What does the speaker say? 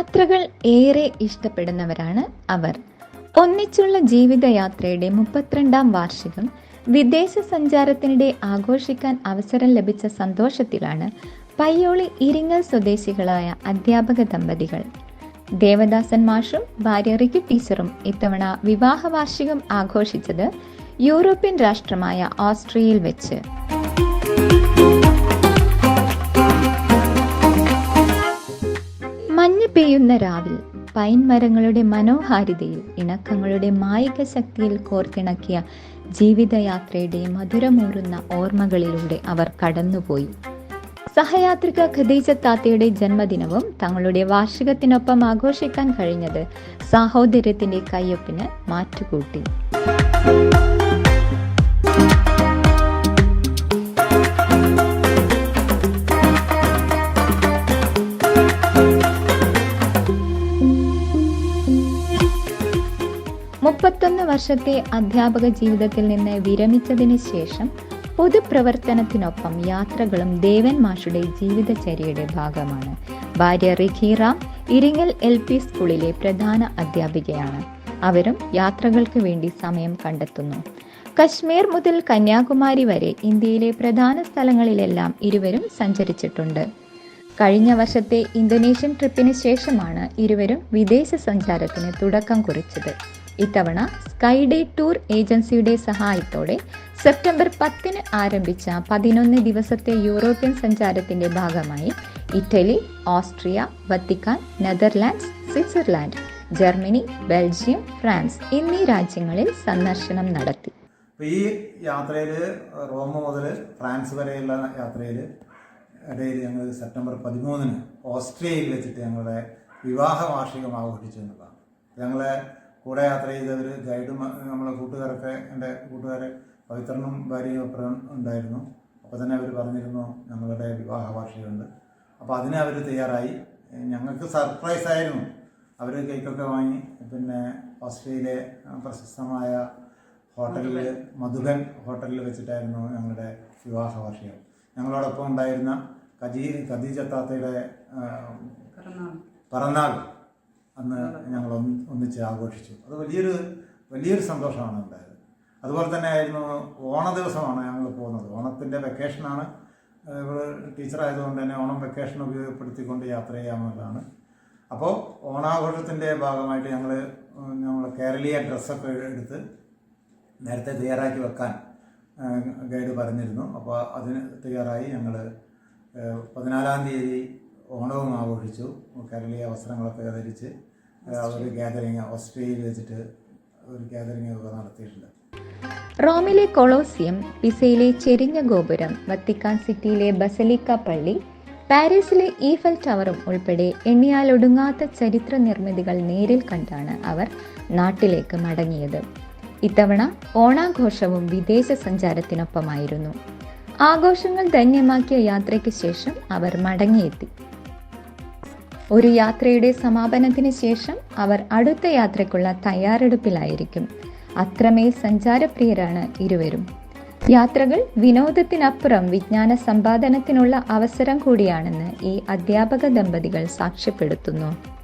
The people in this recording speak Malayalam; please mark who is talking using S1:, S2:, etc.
S1: യാത്രകൾ ഏറെ ഇഷ്ടപ്പെടുന്നവരാണ് അവർ. ഒന്നിച്ചുള്ള ജീവിതയാത്രയുടെ മുപ്പത്തിരണ്ടാം വാർഷികം വിദേശ സഞ്ചാരത്തിനിടെ ആഘോഷിക്കാൻ അവസരം ലഭിച്ച സന്തോഷത്തിലാണ് പയ്യോളി ഇരിങ്ങൽ സ്വദേശികളായ അധ്യാപക ദമ്പതികൾ. ദേവദാസൻ മാഷും ഭാര്യ റിക്കു ടീച്ചറും ഇത്തവണ വിവാഹ വാർഷികം ആഘോഷിച്ചത് യൂറോപ്യൻ രാഷ്ട്രമായ ഓസ്ട്രിയയിൽ വെച്ച്. പെയ്യുന്ന രാവിൽ പൈൻ മരങ്ങളുടെ മനോഹാരിതയിൽ ഇണക്കങ്ങളുടെ മായിക ശക്തിയിൽ കോർത്തിണക്കിയ ജീവിതയാത്രയുടെ മധുരമൂറുന്ന ഓർമ്മകളിലൂടെ അവർ കടന്നുപോയി. സഹയാത്രിക ഖദീജ താത്തയുടെ ജന്മദിനവും തങ്ങളുടെ വാർഷികത്തിനൊപ്പം ആഘോഷിക്കാൻ കഴിഞ്ഞത് സാഹോദര്യത്തിന്റെ കയ്യൊപ്പിന് മാറ്റുകൂട്ടി. മുപ്പത്തൊന്ന് വർഷത്തെ അധ്യാപക ജീവിതത്തിൽ നിന്ന് വിരമിച്ചതിന് ശേഷം പൊതുപ്രവർത്തനത്തിനൊപ്പം യാത്രകളും ദേവൻ മാഷുടെ ജീവിതചര്യയുടെ ഭാഗമാണ്. ഭാര്യ റിഖിറാം ഇരിങ്ങൽ എൽ പി സ്കൂളിലെ പ്രധാന അധ്യാപികയാണ്. അവരും യാത്രകൾക്ക് വേണ്ടി സമയം കണ്ടെത്തുന്നു. കശ്മീർ മുതൽ കന്യാകുമാരി വരെ ഇന്ത്യയിലെ പ്രധാന സ്ഥലങ്ങളിലെല്ലാം ഇരുവരും സഞ്ചരിച്ചിട്ടുണ്ട്. കഴിഞ്ഞ വർഷത്തെ ഇന്തോനേഷ്യൻ ട്രിപ്പിന് ശേഷമാണ് ഇരുവരും വിദേശ സഞ്ചാരത്തിന് തുടക്കം കുറിച്ചത്. ഇത്തവണ സ്കൈ ഡേ ടൂർ ഏജൻസിയുടെ സഹായത്തോടെ സെപ്റ്റംബർ പത്തിന് ആരംഭിച്ച പതിനൊന്ന് ദിവസത്തെ യൂറോപ്യൻ സഞ്ചാരത്തിന്റെ ഭാഗമായി Italy Austria Vatican Netherlands Switzerland Germany Belgium France എന്നീ രാജ്യങ്ങളിൽ സന്ദർശനം നടത്തി.
S2: ഈ യാത്രയിൽ റോമ മുതൽ ഫ്രാൻസ് വരെയുള്ള യാത്രയിൽ ഇടയിൽ ഞങ്ങൾ സെപ്റ്റംബർ പതിമൂന്നിന് ഓസ്ട്രിയയിൽ വെച്ചിട്ട് ഞങ്ങളുടെ വിവാഹ വാർഷികം ആഘോഷിച്ചു എന്നുള്ളതാണ് ഞങ്ങളെ കൂടെ യാത്ര ചെയ്തവർ ഗൈഡും നമ്മളെ കൂട്ടുകാരൊക്കെ എന്റെ കൂട്ടുകാരെ പവിത്രനും ഭാര്യയും ഒക്കെ ഉണ്ടായിരുന്നു. അപ്പോൾ തന്നെ അവർ പറഞ്ഞിരുന്നു ഞങ്ങളുടെ വിവാഹ വാർഷികമുണ്ട് അപ്പോൾ അതിനെ അവർ തയ്യാറായി. ഞങ്ങൾക്ക് സർപ്രൈസ് ആയിരുന്നു. അവർ കേക്കൊക്കെ വാങ്ങി പിന്നെ ഓസ്ട്രേലിയയിലെ പ്രശസ്തമായ ഹോട്ടലിൽ മധുബൻ. ഹോട്ടലിൽ വെച്ചിട്ടായിരുന്നു ഞങ്ങളുടെ വിവാഹ വാർഷികം ഞങ്ങളോടൊപ്പം ഉണ്ടായിരുന്ന കജി ഖദീജ താത്തയുടെ പിറന്നാൾ. അന്ന് ഞങ്ങൾ ഒന്ന് ഒന്നിച്ച് ആഘോഷിച്ചു. അത് വലിയൊരു വലിയൊരു സന്തോഷമാണ് ഉണ്ടായത്. അതുപോലെ തന്നെ ആയിരുന്നു ഓണ ദിവസമാണ് ഞങ്ങൾ പോകുന്നത്. ഓണത്തിന്റെ വെക്കേഷനാണ് ഇവൾ ടീച്ചറായതുകൊണ്ട് തന്നെ ഓണം വെക്കേഷൻ ഉപയോഗപ്പെടുത്തിക്കൊണ്ട് യാത്ര ചെയ്യാമെന്നുള്ളതാണ്. അപ്പോൾ ഓണാഘോഷത്തിന്റെ ഭാഗമായിട്ട് ഞങ്ങൾ ഞങ്ങൾ കേരളീയ ഡ്രസ്സൊക്കെ എടുത്ത് നേരത്തെ തയ്യാറാക്കി വെക്കാൻ ഗൈഡ് പറഞ്ഞിരുന്നു. അപ്പോൾ അതിന് തയ്യാറായി ഞങ്ങൾ പതിനാലാം തീയതി ഓണവും ആഘോഷിച്ചു. കേരളീയ വസ്ത്രങ്ങളൊക്കെ ധരിച്ച് ഒരു ഗ്യാതറിങ് ഓസ്ട്രേലിയയിൽ വെച്ചിട്ട് ഒരു ഗ്യാതറിങ് ഒക്കെ നടത്തിയിട്ടുണ്ട്.
S1: റോമിലെ കൊളോസിയം പിസയിലെ ചെരിഞ്ഞ ഗോപുരം വത്തിക്കാൻ സിറ്റിയിലെ ബസലിക്ക പള്ളി പാരീസിലെ ഈഫൽ ടവറും ഉൾപ്പെടെ എണ്ണിയാലൊടുങ്ങാത്ത ചരിത്ര നിർമ്മിതികൾ നേരിൽ കണ്ടാണ് അവർ നാട്ടിലേക്ക് മടങ്ങിയത്. ഇത്തവണ ഓണാഘോഷവും വിദേശ സഞ്ചാരത്തിനൊപ്പമായിരുന്നു. ആഘോഷങ്ങൾ ധന്യമാക്കിയ യാത്രയ്ക്ക് ശേഷം അവർ മടങ്ങിയെത്തി. ഒരു യാത്രയുടെ സമാപനത്തിന് ശേഷം അവർ അടുത്ത യാത്രയ്ക്കുള്ള തയ്യാറെടുപ്പിലായിരിക്കും. അത്രമേൽ സഞ്ചാരപ്രിയരാണ് ഇരുവരും. യാത്രകൾ വിനോദത്തിനപ്പുറം വിജ്ഞാന സമ്പാദനത്തിനുള്ള അവസരം കൂടിയാണെന്ന് ഈ അധ്യാപക ദമ്പതികൾ സാക്ഷ്യപ്പെടുത്തുന്നു.